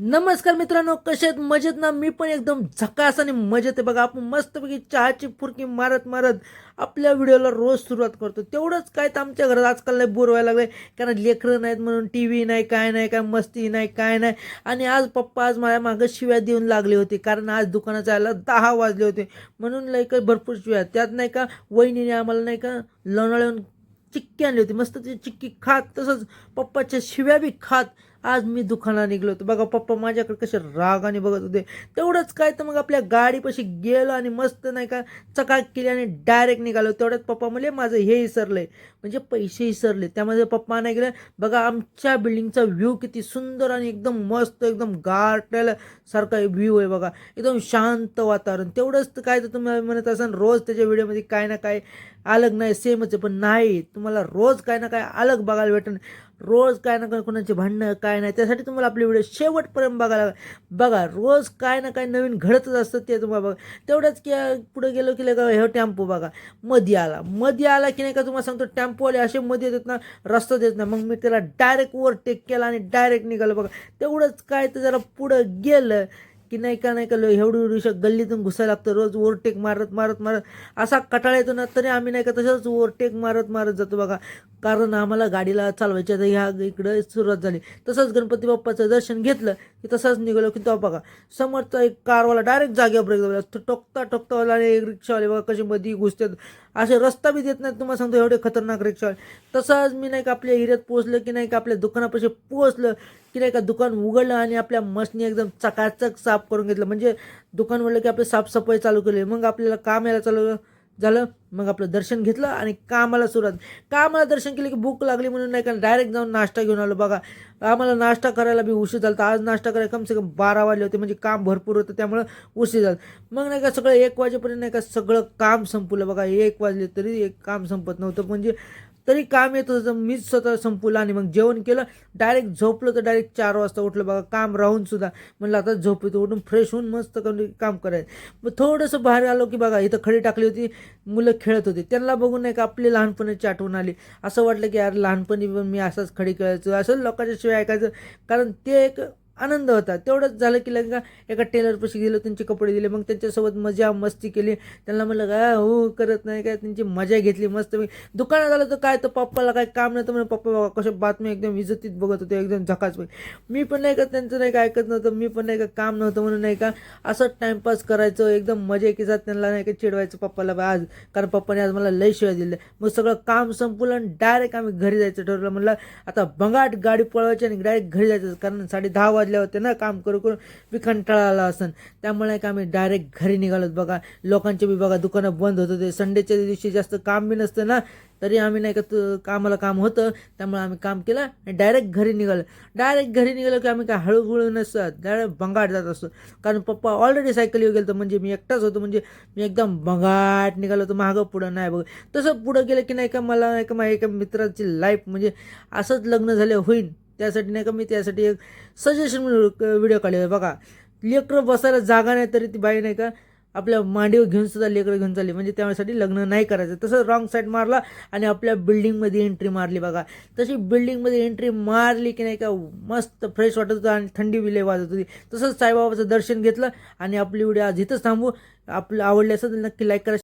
नमस्कार मित्रांनो कसे आहेत? मजेत ना? मी पण एकदम झकास आणि मजेत आहे. बघा आपण मस्तपैकी चहाची फुरकी मारत मारत आपल्या व्हिडिओला रोज सुरुवात करतो. तेवढंच काय तर आमच्या घरात आजकाल लय बोर व्हायला लागलं कारण लेकरं नाहीत म्हणून टी व्ही नाही काय नाही काय मस्ती नाही काय नाही. आणि आज पप्पा आज माझ्या मागं शिव्या देऊन लागले होते. कारण आज दुकानात जायला दहा वाजले होते. म्हणून लाईक भरपूर शिव्या. त्यात नाही का वहिनीने आम्हाला नाही का लोणाळ्याहून चिक्की आणली होती. मस्त ती चिक्की खात तसंच पप्पाच्या शिव्या बी खात. आज मी दुकानात निघलो होतो. बघा पप्पा माझ्याकडे कसे रागाने बघत होते. तेवढंच काय तर मग आपल्या गाडीपाशी गेलो आणि मस्त नाही का चकाक केली आणि डायरेक्ट निघालो. तेवढ्यात पप्पा म्हणजे माझं हे विसरलंय. म्हणजे पैसे विसरले. त्यामध्ये पप्पा नाही गेलं. बघा आमच्या बिल्डिंगचा व्ह्यू किती सुंदर आणि एकदम मस्त एकदम गारट्याला सारखा व्ह्यू आहे बघा. एकदम शांत वातावरण. तेवढंच तर काय तर तुम्ही म्हणत असाल रोज त्याच्या व्हिडिओमध्ये काय ना काय अलग नाही सेमच आहे. पण नाही तुम्हाला रोज काय ना काय अलग बघायला भेटेल रोज काय ना काय कोणाचे भांडणं काय नाही त्यासाठी तुम्हाला आपले व्हिडिओ शेवटपर्यंत बघायला बघा. रोज काय ना काय नवीन घडतच असतं ते तुम्हाला बघा. तेवढंच की पुढे गेलो की लगा हे टेम्पो बघा. मध्ये आला. मध्ये आला की नाही का तुम्हाला सांगतो टेम्पोवाले असे मध्ये देत ना रस्ता देत ना मग मी त्याला डायरेक्ट ओव्हरटेक केला आणि डायरेक्ट निघालं बघा. तेवढंच काय तर जरा पुढं गेलं की नाही का नाही का एवढी एवढी गल्लीतून घुसायला लागतं रोज ओव्हरटेक मारत मारत मारत. असा कटाळा येतो ना तरी आम्ही नाही का तसंच ओव्हरटेक मारत मारत जातो बघा. कारण आम्हाला गाडीला चालवायच्या आता ह्या इकडं सुरुवात झाली. तसंच गणपती बाप्पाचं दर्शन घेतलं की तसंच निघालो की तेव्हा बघा. समोरचा एक कारवाला डायरेक्ट जागेवर ब्रेक दाबला तो टोकता टोकतावाला आणि एक रिक्षावाले बघा कशी मध्ये घुसतात. असे रस्ता बी देत नाहीत तुम्हाला सांगतो एवढे खतरनाक रिक्षावाले. तसंच मी नाही का आपल्या एरियात पोहोचलं की नाही का आपल्या दुकानापाशी पोहोचलं की नाही का दुकान उघडलं आणि आपल्या मशनी एकदम चकाचक साफ करून घेतलं. म्हणजे दुकान म्हणलं की आपली साफसफाई चालू केली. मग आपल्याला काम यायला चालू झालं. मग आपलं दर्शन घेतलं आणि कामाला सुरुवात. कामाला दर्शन केलं की भूक लागली म्हणून नाही का डायरेक्ट जाऊन नाश्ता घेऊन आलो. बघा आम्हाला नाश्ता करायला बी उशीर झाला आज नाश्ता करायला कम से कम बारा वाजले होते. म्हणजे काम भरपूर होतं त्यामुळं उशीर झालं. मग नाही का सगळं एक वाजेपर्यंत नाही का सगळं काम संपलं. बघा एक वाजले तरी एक काम संपत नव्हतं. म्हणजे तरी काम येत होतं मीच स्वतः संपवलं आणि मग जेवण केलं डायरेक्ट झोपलं तर डायरेक्ट चार वाजता उठलं बघा काम राहून सुद्धा. म्हणलं आता झोप उठून फ्रेश होऊन मस्त करून काम करायचं. मग थोडंसं बाहेर आलो की बघा इथं खडी टाकली होती मुलं खेळत होती. त्यांना बघून नाही का आपली लहानपणाची आठवण आली. असं वाटलं की यार लहानपणी पण मी असंच खडी खेळायचो. असं लोकांच्या शिवाय ऐकायचं. कारण ते एक आनंद होता. तेवढंच झालं की लगा एका टेलरपाशी गेलो त्यांचे कपडे दिले मग त्यांच्यासोबत मजा मस्ती केली. त्यांना म्हणलं काय हो करत नाही काय त्यांची मजा घेतली मस्त मी. दुकानात आलं तर काय तर पप्पाला काय काम नाही तर म्हणजे पप्पा बघा कशा बातम्या एकदम इज्जतीत बघत होते एकदम झकाच मी पण नाही का त्यांचं नाही का ऐकत नव्हतं मी पण नाही का काम नव्हतं म्हणून नाही का असंच टाईमपास करायचं एकदम मजा की जात त्यांना नाही का चिडवायचं पप्पाला बा आज. कारण पप्पाने आज मला लय शिवाय दिले मग सगळं काम संपलं आणि डायरेक्ट आम्ही घरी जायचं ठरवलं. म्हणलं आता बंगाट गाडी पळवायची आणि डायरेक्ट घरी जायचं कारण साडे दहा वाजले होते ना काम करू करून. मी कंटाळा आला असन. त्यामुळे नाही का आम्ही डायरेक्ट घरी निघालोत बघा. लोकांचे बी बघा दुकानं बंद होत होते. संडेच्या दिवशी जास्त काम बी नसतं ना. तरी आम्ही नाही का तू कामाला काम होतं. त्यामुळे आम्ही काम केलं आणि डायरेक्ट घरी निघालो. डायरेक्ट घरी निघालो की आम्ही काय हळूहळू नसतात डायरेक्ट बंगाट जात असतो. कारण पप्पा ऑलरेडी सायकल येऊ गेलं म्हणजे मी एकटाच होतो. म्हणजे मी एकदम बंगाट निघालो होतो. मागं पुढं नाही बघ. तसं पुढं गेलं की नाही का मला नाही का माझ्या एका मित्राची लाईफ म्हणजे असंच लग्न झालं होईल त्यासाठी नाही का मी त्यासाठी एक सजेशन व्हिडिओ काढले बघा लेकरं बसायला जागा नाही तरी ती बाई नाही का आपल्या मांडीवर घेऊन सुद्धा लेकरं घेऊन चालली. म्हणजे त्यासाठी लग्न नाही करायचं. तसं रॉंग साईड मारला आणि आपल्या बिल्डिंगमध्ये एंट्री मारली बघा. तशी बिल्डिंगमध्ये एंट्री मारली की नाही का मस्त फ्रेश वाटत होतं आणि थंडी विले वाजत होती. तसंच साईबाबाचं दर्शन घेतलं आणि आपली व्हिडिओ आज इथंच थांबू. आपलं आवडले असेल तर नक्की लाईक करा